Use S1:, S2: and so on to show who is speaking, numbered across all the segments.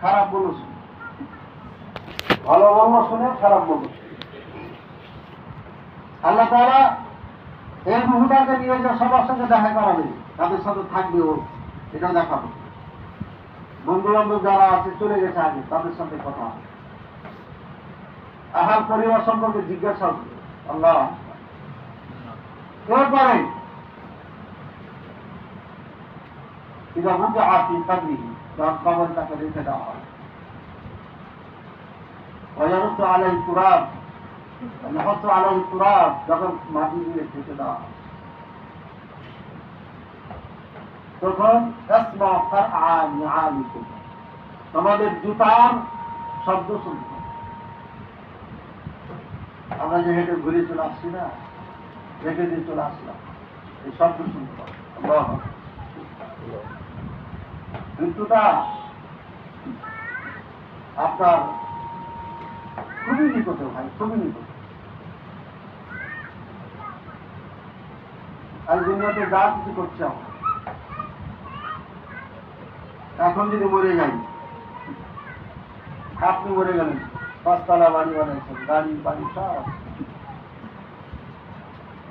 S1: খারাপ বললো শুনে ভালো বললো শুনে খারাপ বললো শুনে। আল্লাহ তারা এই রুহুটাকে নিয়ে যে সবার সঙ্গে দেখা করাবে তাদের সাথে থাকবে ও এটা দেখাবো বন্ধু বান্ধব যারা আছে চলে গেছে আগে তাদের সাথে কথা হবে। আহার পরিবার সম্পর্কে জিজ্ঞাসা হবে আল্লাহ এরপরে إذا وضع في قبره তাকে রেখে দেওয়া হয়। তোমাদের জুতার শব্দ শুনত আমরা যে হেঁটে ঘুরে চলে আসছি না রেখে দিয়ে চলে আসলাম। এই শব্দ শুনত মৃত্যুটা আপনার খুবই নিকটে ভাই, খুবই নিকটে। আর দুনিয়াতে যা কিছু করছে এখন যদি মরে যাই, আপনি মরে গেলেন, পাঁচতলা বাড়ি বানাইছেন, গাড়ি, বাড়ি, সব।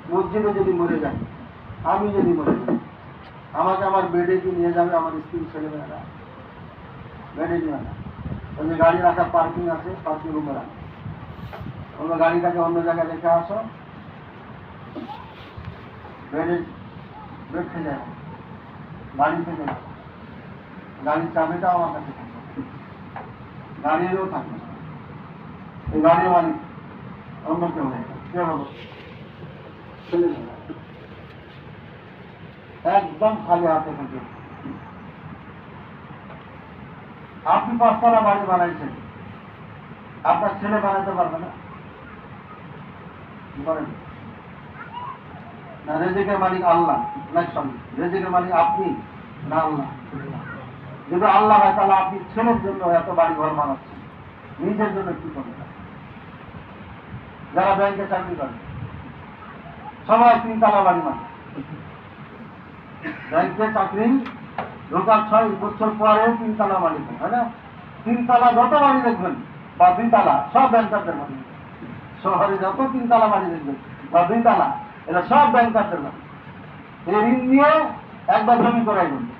S1: মসজিদে যদি মরে যাই, আমি যদি মরে যাই আমাকে আমার বেডে কি নিয়ে যাবে আমার স্ত্রী ছেলেমেয়েরা? বেডে নিয়ে না ওই গাড়ি রাখার পার্কিং আছে, পার্কিং রুমে রাখা। অন্য গাড়িটাকে অন্য জায়গায় রেখে আসো। বেডে, বেড থেকে গাড়ি থেকে গাড়ির চাবিটাও আমার কাছে থাকবে। গাড়িরও থাকবে। এই গাড়ির মালিক অন্য কেউ নেই। কে হলো ছেলে মেয়েরা। একদম খালি হাতে থাকে। আপনি পাঁচতলা বাড়ি বানাইছেন। আপনার ছেলে বানাতে পারবে না? না, রেজেকের মালিক আল্লাহ রেজেকের মালিক আপনি, না আল্লাহ। যদি আল্লাহ হয়, তাহলে আপনি ছেলের জন্য এত বাড়ি ঘর বানাচ্ছেন। নিজের জন্য কি করবেন? যারা ব্যাংকে চাকরি করেন সবাই তিনতলা বাড়ি মানে ব্যাংকে চাকরি, ঢোকার ছয় বছর পরে তিনতলা বাড়ি তাই না? তিনতলা যত বাড়ি দেখবেন, বা দুইতলা, সব ব্যাংকারদের বাড়ি। শহরে যত তিনতলা বাড়ি দেখবেন, বা দুইতলা এটা সব ব্যাংকারদের বাড়ি। এই ঋণ নিয়ে একবার জমি করাই করবে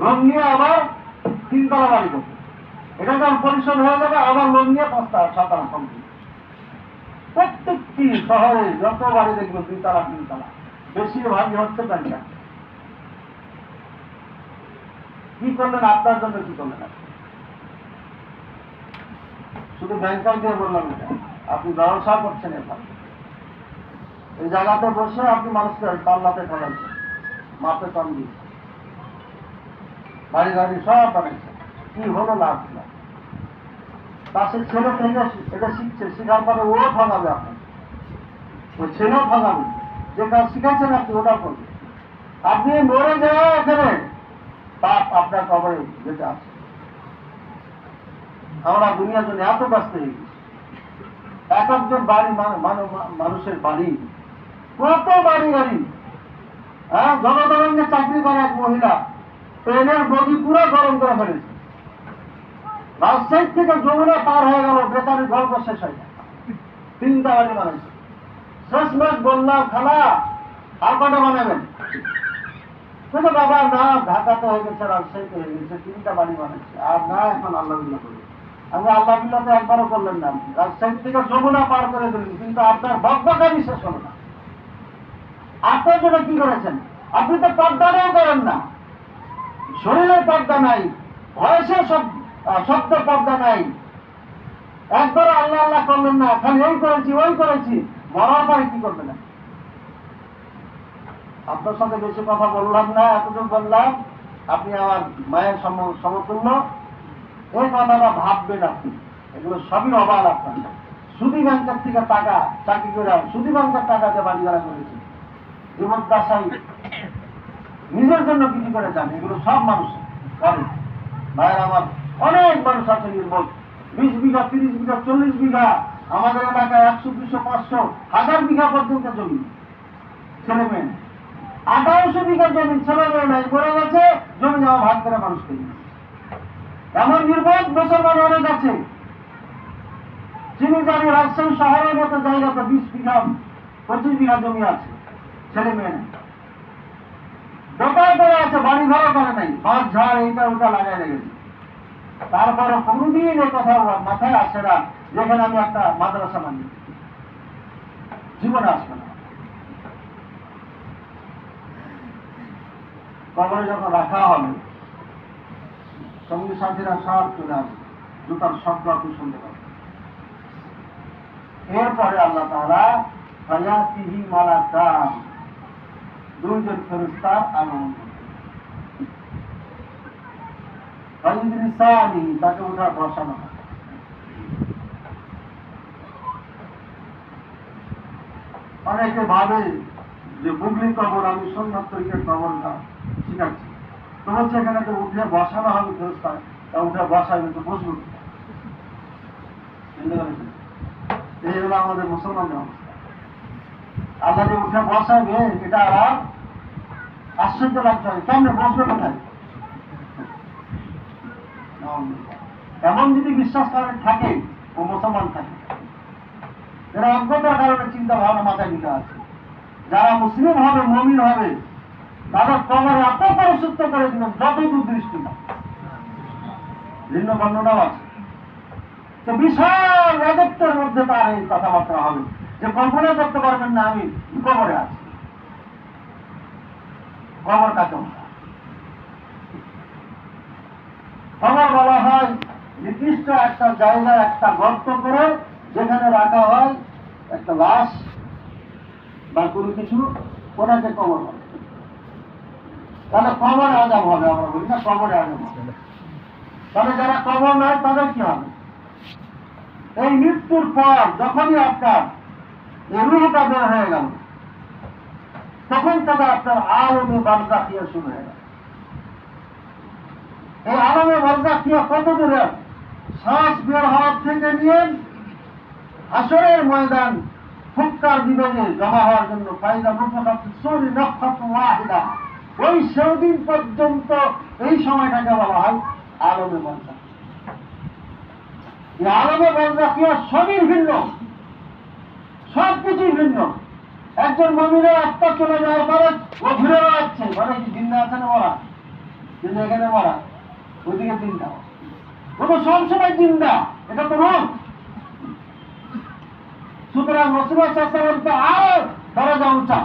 S1: লোন নিয়ে আবার তিনতলা বাড়ি করবে এটা যখন পরিশোধ হয়ে যাবে, আবার লোন নিয়ে পাঁচটা সাততলা কমপ্লিট প্রত্যেকটি শহরে যত বাড়ি দেখবেন, দুইতলা, তিনতলা, বেশিরভাগই হচ্ছে ব্যাংকার। কি করলেন? আপনার জন্য কি করলেন? শুধু ব্যাংকার দিয়ে বললাম এটা। আপনি ব্যবসা করছেন এবার এই জায়গাতে বসে আপনি মানুষকে পাল্লাতে ঠকাইছেন মাপে কম দিয়েছেন বাড়ি গাড়ি সব বানাইছেন কি হলো লাভ ছিল পাশের ছেলে থেকে এটা শিখছে। শেখার পরে ও ঠকাবে আপনি ওই ছেলেও ঠকাবে যে কাজ শিখাইছেন আপনি ওটা করবেন। আপনি মরে যাওয়া এখানে। পাপ আপনার কবরে যেতে আছে। আমরা দুনিয়ার জন্য এত ব্যস্ত হয়ে এক একজন বাড়ি মানুষের বাড়ি। কত বাড়ি গাড়ি হ্যাঁ জনগণকে চাকরি করে এক মহিলা ট্রেনের বগি পুরো গরম করে ফেলেছে। রাজশাহী থেকে যমুনা পার হয়ে গেল বেকারি গল্প শেষ হয়ে যায় তিনটা বাড়ি বানাইছে। শেষ মাস বললাম খালা আর কটা বানাবেন। কিন্তু বাবা না ঢাকাতে হয়ে গেছে রাজশাহীতে হয়ে গেছে তিনটা বাড়ি বানাচ্ছে আর না এখন আল্লাহ বিল্লাহ করবে। আমি আল্লাহ বিল্লাহ তো একবারও করলেন না। রাজশাহী থেকে যমুনা পার করে দিলেন কিন্তু আপনার বকবকারি শেষ হলো না। আপনার জন্য কি করেছেন? আপনি তো পর্দাটাও করেন না। শরীরের পর্দা নাই আহ, শব্দ পর্দা নাই। একবার আল্লাহ আল্লাহ করলেন না খালি এই করেছি ওই করেছি মরার পরে কি করবে না আপনার সাথে বেশি কথা বললাম না এতটুকু বললাম। আপনি আমার মায়ের সম- সমতুল্য। এই কথাটা ভাববেন আপনি। এগুলো সবই অবাল আপনার। সুদী ব্যাংকের থেকে টাকা, চাকরি করে সুদী ব্যাংকের টাকা দিয়ে বাড়ি ভাড়া করেছে জীবদ্দশাই নিজের জন্য কিছু করে যান। এগুলো সব মানুষ করে ভাইয়ের আমার অনেক মানুষ আছে নির্মল। বিশ বিঘা, তিরিশ বিঘা, চল্লিশ বিঘা। আমাদের এলাকায় একশো, দুশো, পাঁচশো, হাজার বিঘা পর্যন্ত জমি। ছেলে মেয়ে। আঠারোশো বিঘা জমি ছেলে মেয়ে নাই মরে গেছে, জমি জমা ভাগ করে মানুষ পেয়ে গেছে। এমন নির্বোধ মুসলমান অনেক আছে। চিনিগাড়ি রাজশাহী শহরের মতো জায়গাতে বিশ বিঘা, পঁচিশ বিঘা জমি আছে, ছেলে মেয়ে নেই। দোকান করে আছে, বাড়ি ঘরও করে নাই বাস ঝাড়, এইটা ওটা লাগাই লেগেছে। তারপরে কোনোদিন এই কথা মাথায় আসে না, যেখানে আমি একটা মাদ্রাসা মানি জীবনে আসবে না। কবরে যখন রাখা হবে, সঙ্গী সাথীরা সব চলে আসবে। জুতার শব্দ আপনি শুনতে পাবেন। এরপরে আল্লাহ তারা হায়াতিহি মালাকান, দুইজন ফেরস্তার আগমন ফয়ুদ্রিসানি তাকে ওঠা বসানো। অনেকে ভাবে যে বুগলি কবর, আমি সন্ন্যত তরিকের কবরটা শিখাচ্ছি তো হচ্ছে এখানে তো উঠে বসানো হবে ফেরস্তায়। তা উঠে বসাবে? এই হলো আমাদের মুসলমানদের অবস্থা। আল্লাহ যে উঠে বসাবে এটা আর আশ্চর্য লাগতে হবে কেমনে বসবে কোথায়? এমন যদি বিশ্বাস করে থাকে, ও মুসলমান থাকে। এরা অজ্ঞতার কারণে চিন্তা ভাবনা মাথায় নিতে আছে যারা মুসলিম হবে, মমিন হবে তাদের কবরে এত পরিশুদ্ধ করে দিবেন যত দৃষ্টি না ভিন্ন বর্ণনাও আছে। তো বিশাল রাজত্বের মধ্যে তার এই কথাবার্তা হবে। যে কল্পনা করতে পারবেন না আমি কবরে আছি? কবর কাকে? কবর বলা হয়, নির্দিষ্ট একটা জায়গায় একটা গর্ত করে, যেখানে রাখা হয় একটা লাশ বা কোনো কিছু ওনাকে কবর বলে। তাহলে কবরে আজাব হবে আমরা বলি, না কবরে আজাব হবে। তাহলে যারা কবর নয়, তাদের কি হবে? এই মৃত্যুর পর যখনই আপনার রুহটা বের হয়ে গেল, তখন থেকে আপনার আলমে বারজাকিয়া শুরু হয়ে গেল। এই আলমে বারজাকিয়া কত দূরে শ্বাস বের হওয়ার থেকে নিয়ে আসরের ময়দান ফুটকার দিবসে জমা হওয়ার জন্য ফাইদা মুফাকাত সরি নক্ষত্র ওয়াহিদা। ওই সেদিন পর্যন্ত এই সময়টাকে বলা হয় আলমে এই আলমে বারজাকিয়া সবই ভিন্ন? সব কিছুই ভিন্ন। একজন মমিনের আত্মা চলে যাওয়ার পরে ও ঘুরে বেড়াচ্ছে। মানে কি জিন্দা আছে না মরা? কিন্তু এখানে মরা? ওইদিকে জিন্দা। ও তো সবসময় জিন্দা। এটা তো রোগ। সুতরাং রসুলের শাস্ত্রের তো আরও দরজা উঁচা।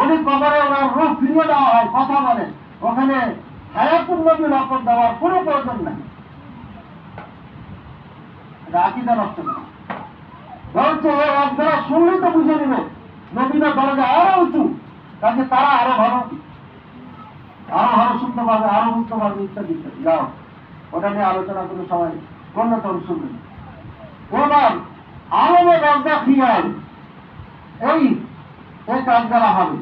S1: উনি কবরে ওনার রূপ ফিরিয়ে দেওয়া হয়, কথা বলে। ওখানে হায়াতুল নবী লক্ষণ দেওয়ার কোনো প্রয়োজন নাই। আকিদা নষ্ট না বলছে আপনারা শুনলেই তো বুঝে নেবে নবীনের দরজা আরও উঁচু কাজে তারা আরও ভালো। আরও ভালো শুনতে পারবে আরও বুঝতে পারবে ইত্যাদি ইত্যাদি। যাও, ওটা নিয়ে আলোচনা কোনো সময় অন্যতম শুনবেন এবার আলমে দরজা খিয়াল এই এই কাজগুলা হবে।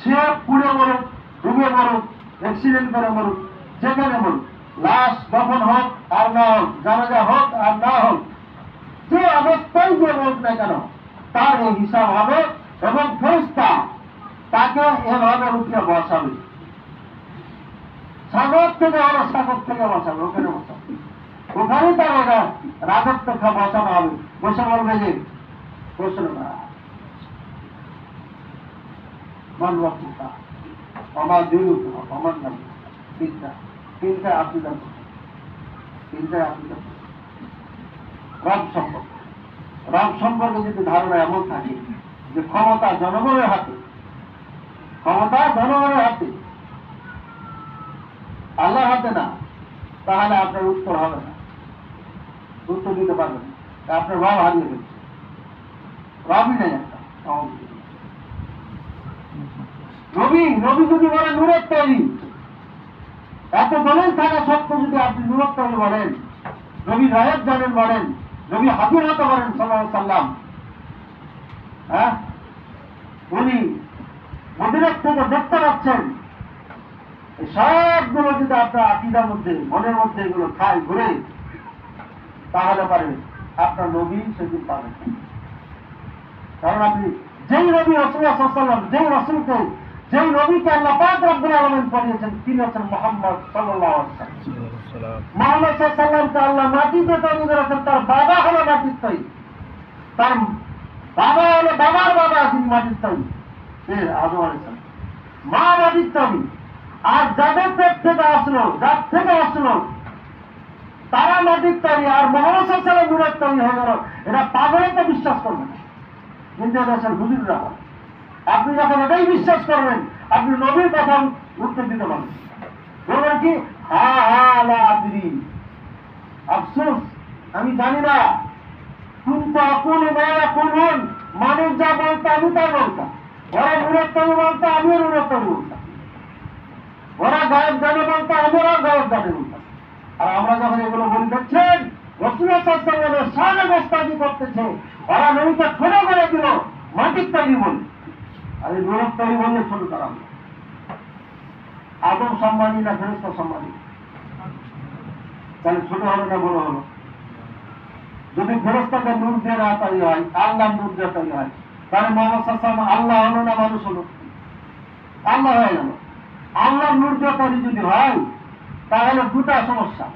S1: সে পুড়ে মরুক, ডুবে মরুক অ্যাক্সিডেন্ট করে মরুক, যেখানে মরুক। লাশ দফন হোক আর না হোক, জানাজা হোক আর না হোক, যে অবস্থায় যে হোক না কেন, তার এই হিসাব হবে এবং ফেরিস্তা তাকে এভাবে উঠিয়ে বসাবে। সাগর থেকে হলো সাগর থেকে বসাবে, ওখানে বসাবে। ওখানেই তার রাজত্ব বসানো হবে। বসে বলবে যে প্রশ্ন না। মান রক্ষিতা আমার দুই আমার নাম তিনটা। তিনটায় আপনি জানতে তিনটায় আপনি জানতে রব সম্পর্কে। রব সম্পর্কে যদি ধারণা এমন থাকে যে ক্ষমতা জনগণের হাতে, ক্ষমতা জনগণের হাতে আল্লাহ হাতে না, তাহলে আপনার উত্তর হবে না। উত্তর দিতে পারবেন আপনার রব হারিয়ে ফেলছে রবই নেই একটা। নবী নবী যদি বলেন নূরের তৈরি, এত দলিল থাকা সত্ত্বেও যদি আপনি নূরের তৈরি বলেন, নবী রায়ত জানেন বলেন, নবী হাজির হতে পারেন সাল্লাম হ্যাঁ? উনি মদিনার থেকে দেখতে পাচ্ছেন সবগুলো যদি আপনার আকিদার মধ্যে, মনের মধ্যে এগুলো খায় ঘুরে, তাহলে পারে আপনার নবী সেদিন পাবেন। কারণ আপনি যেই নবী সাল্লাম, যেই রসুলকে যেই নবীকে আল্লাহ পাক রব্বুল আলামিন পাঠিয়েছেন, তিনি হচ্ছেন মোহাম্মদ সাল্লাল্লাহু আলাইহি ওয়াসাল্লাম। মোহাম্মদ সাল্লামকে আল্লাহ মাটিতে তৈরি করেছেন, তার বাবা হলো মাটির তৈরি। তার বাবা হলো বাবার বাবা তিনি মাটির তৈরি। এ, আদম আলাইসালাম মা মাটির তৈরি। আর যাদের পেট থেকে আসলো যার থেকে আসলো, তারা মাটির তৈরি। আর মোহাম্মদ সাল্লাম নূরের তৈরি হয়ে গেল। এরা পাগলে তো বিশ্বাস করবে না। কিন্তু দেশের হুজুররা। বলে আপনি যখন এটাই বিশ্বাস করবেন, আপনি নবীর কথা উত্তর দিতে পারবেন। বলবেন কি? হা হা আফসোস, আমি জানি না। কিন্তু আপন মায়া করুন মানুষ যা বলতো আমি তা বলতাম ওরা নুরত্তমি বলতো আমিও নুরত্তমি বলতাম ওরা গায়ক জানে বলতো আমরাও গায়ক জানে আর আমরা যখন এগুলো বলি, দেখছেন? রসুলের সামনে গোস্তাজি করতেছে? ওরা নবীকে ছোট করে দিল, মাটির তৈরি বলে। আর এই তৈরি বললে ছোট তারা। আদম সম্মানী না ফেরস্ত সম্মানী তাহলে ছোট হলো না বড় হলো যদি ফেরস্তাকে নূর দিয়ে না তৈরি হয় আল্লাহ নূর দিয়ে তৈরি হয়, তাহলে মোহাম্মদ আল্লাহ হলো না মানুষ হলো? আল্লাহ হয়ে গেল। আল্লাহ নূর দিয়ে তৈরি যদি হয়, তাহলে দুটা সমস্যা।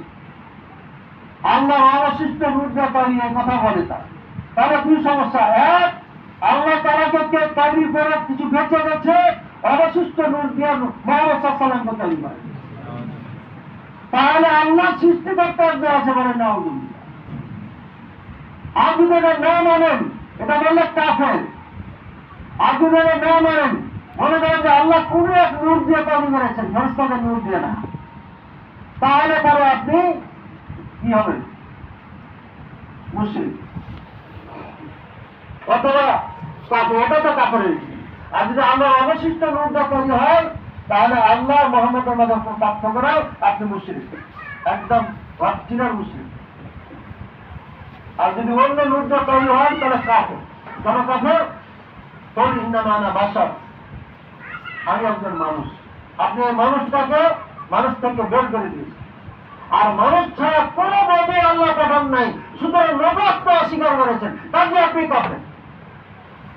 S1: আল্লাহ অবশিষ্ট নূর দিয়ে তৈরি কথা বলে তার। তাহলে দুই সমস্যা। এক আল্লাহ তারাকে কে তৈরি করে কিছু বেঁচে গেছে, অবশিষ্ট নূর দিয়ে মোহাম্মদ সাল্লামকে তৈরি করে। তাহলে আল্লাহ সৃষ্টিকর্তা একজন আছে বলে না আপনি যদি এটা না মানেন, এটা বললে কাফের। আপনি যদি এটা না মানেন, মনে করেন যে আল্লাহ কোন এক নূর দিয়ে তৈরি করেছেন ফেরস্তাকে নূর দিয়ে না। তাহলে পরে আপনি কি হবেন? মুসলিম অথবা কাপড় এটা তো কাপড়ের আর যদি আল্লাহ অবশিষ্ট তৈরি হয়, তাহলে আল্লাহ মোহাম্মদের মধ্যে পার্থক্য নাই আপনি মুসলিম একদম অরিজিনাল মুসলিম আর যদি অন্য নূরটা তৈরি হয়, তাহলে কাফের কেন কাফের তোর ইন্দামানা বাসা আমি একজন মানুষ। আপনি এই মানুষটাকে মানুষ থেকে বের করে দিয়েছেন। আর মানুষ ছাড়া কোনো আল্লাহ পাঠান নাই। সুতরাং নবত্ব অস্বীকার করেছেন। কাজে আপনি পাবেন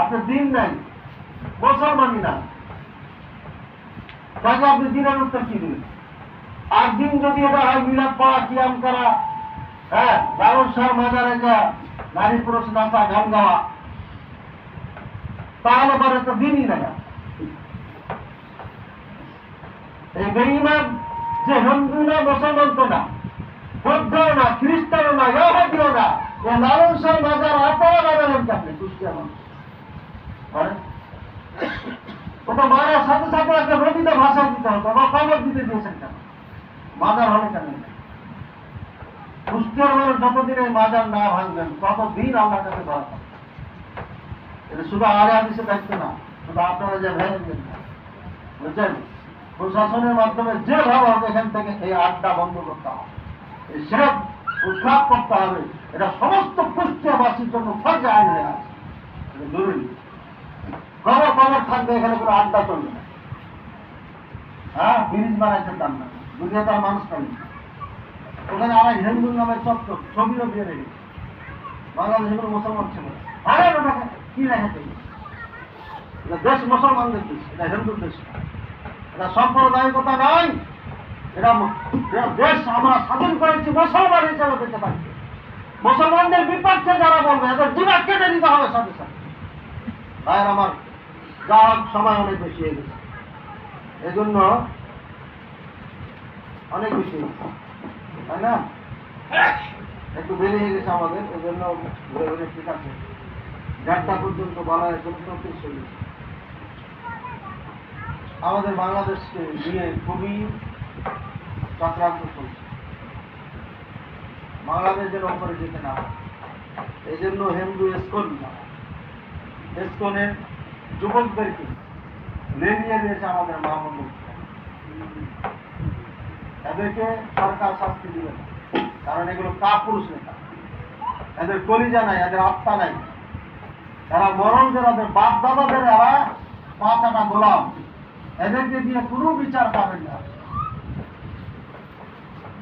S1: আপনার দিন নেই মুসলমানই না। তাহলে আপনি দিনের উত্তর কি দেবেন? আর দিন যদি এটা হয় মিলাদ পড়া, কিয়াম করা হ্যাঁ রাহুল শাহ মাজারে যা নারী পুরুষ নাচা, গান গাওয়া, তাহলে পরে তো দিনই না এই বেঈমান যে হিন্দু না, মুসলমান তো না, বৌদ্ধ না খ্রিস্টানও না ইহুদিও না, এ লালন শাহ মাজার অপরা বাজারেন কাছে কুষ্টিয়া মানুষ? ওটা মারার সাথে সাথে একটা নদীতে ভাষা দিতে হতো বা খবর দিতে দিয়েছেন কেন? মাজার হলে কেন? কুষ্টিয়ার যতদিন এই মাজার না ভাঙবেন, ততদিন আমার কাছে ধরা। এটা শুধু আরে আদিসের দায়িত্ব না, শুধু আপনারা যে ভেঙে না। বুঝছেন? প্রশাসনের মাধ্যমে যেভাবে হবে, এখান থেকে এই আড্ডা বন্ধ করতে হবে। সেরক উদ্ধার করতে হবে। এটা সমস্ত কুষ্টিয়াবাসীর জন্য ফর্জে আইন হয়ে আছে। জরুরি। খবর খবর থাকবে এখানে কোনো আড্ডা চলবে না। হ্যাঁ ব্রিজ বানাইছে তার না দুনিয়া তার মানুষ পাই ওখানে আমার হিন্দু নামের চত্বর ছবিও দিয়ে রেখেছে। বাংলাদেশে কোনো মুসলমান ছিল আরে ওটাকে কি রেখেছে এটা দেশ মুসলমানদের দেশ, এটা হিন্দুর দেশ। এটা সম্প্রদায়িকতা নয় এটা দেশ আমরা স্বাধীন করেছি, মুসলমান হিসেবে পেতে পারি মুসলমানদের বিপক্ষে যারা বলবে, এদের দিমাগ কেটে দিতে হবে সাথে সাথে। ভাইয়ের আমার হোক সময় অনেক বেশি হয়ে গেছে এই জন্য অনেক বেশি হয়ে তাই না? একটু দেরি হয়ে গেছে আমাদের এই জন্য ঘুরে ঘুরে ঠিক আছে। দেড়টা পর্যন্ত বলা হয় চৌত্রিশ হয়ে গেছে। আমাদের বাংলাদেশকে নিয়ে খুবই চক্রান্ত চলছে। বাংলাদেশ যেন ওপরে যেতে না। এই জন্য হিন্দু এসকন এসকনের যুবকদেরকে লেলিয়ে দিয়েছে আমাদের মাহমুদ এদেরকে সরকার শাস্তি দিবে। কারণ এগুলো কাপুরুষ নেতা। এদের কলিজা নাই, এদের আত্মা নাই। এরা মরণ যে ওদের বাপ দাদাদের এরা পাঁচাটা গোলাম। এদেরকে দিয়ে কোনো বিচার পাবেন না।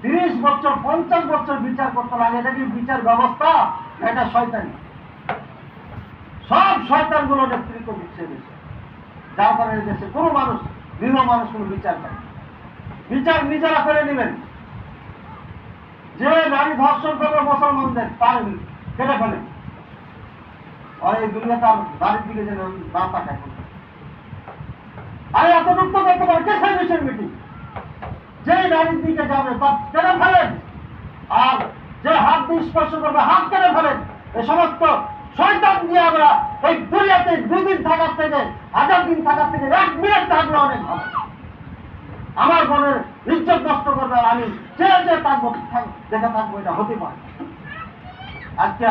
S1: তিরিশ বছর, পঞ্চাশ বছর বিচার করতে লাগে, এটা কি বিচার ব্যবস্থা এটা শয়তানি? সব শয়তানগুলো নেতৃত্ব দিচ্ছে দেশে যার কারণে দেশে কোনো মানুষ গৃহ মানুষ কোনো বিচার পায় না। বিচার নিজেরা করে নেবেন। যে নারী ধর্ষণ করবে মুসলমানদের, তার কেটে ফেলেন আর এই দুনিয়াতে আর নারীর দিকে যেন না তাকায় আরে এতটুকু তো করতে পারে কে সাইবেছেন মিটিং? যে নারীর দিকে যাবে, তার কেটে ফেলেন। আর যে হাত দিয়ে স্পর্শ করবে, হাত কেটে ফেলেন। এ সমস্ত শয়তান দিয়ে আমরা এই দুনিয়াতে দুদিন থাকার থেকে, হাজার দিন থাকার থেকে, এক মিনিট থাকলে অনেক ভালো। আমার মনের ইজ্জত নষ্ট করবে আমি যে যে থাকব দেখে থাকব, এটা হতে পারে। আচ্ছা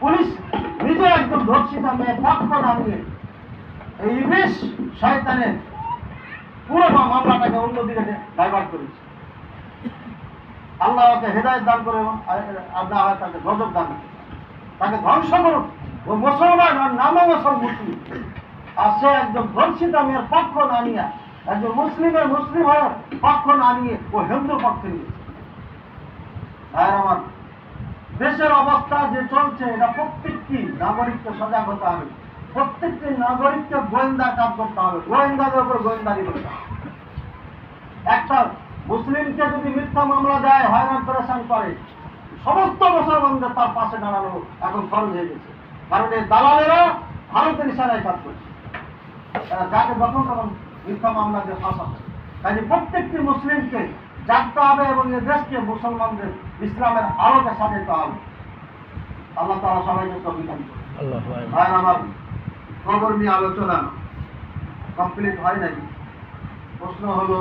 S1: পুলিশ নিজে একদম ধর্ষিত মেয়ে পক্ষ নামিয়ে এই ইংলিশ শয়তানের পুরো মামলাটাকে অন্যদিকে ডাইভার্ট করেছে। আল্লাহ ওকে হেদায়ত দান করে আল্লাহ তাকে গজব দান করে। তাকে ধ্বংস করুক। ও মুসলমান আর নামে মুসল মুসলিম আর সে একজন ধর্ষিত মেয়ের পক্ষ না নিয়ে, একজন মুসলিমের মুসলিম হয়ে পক্ষ না নিয়ে ও হিন্দু পক্ষে নিয়েছে আর আমার, দেশের অবস্থা যে চলছে, এটা প্রত্যেকটি নাগরিককে সজাগ হতে হবে। প্রত্যেকটি নাগরিককে গোয়েন্দা কাজ করতে হবে। গোয়েন্দাদের উপর গোয়েন্দারি করতে হবে। একটা মুসলিমকে যদি মিথ্যা মামলা দেয়, হয়রান, পরেশান করে সমস্ত মুসলমানদের তার পাশে দাঁড়ানো এখন খরচ হয়ে গেছে। কারণ এই দালালেরা ভারতের ইশারায় কাজ করছে। যাকে যখন তখন মিথ্যা মামলা দিয়ে ফাঁসাবে কাজে প্রত্যেকটি মুসলিমকে জানতে হবে এবং এ দেশকে মুসলমানদের ইসলামের আলোকে সাজাতে হবে। আল্লাহ তারা সবাইকে অভিযান আর আমার খবর নিয়ে আলোচনা কমপ্লিট হয় নাই। প্রশ্ন হলো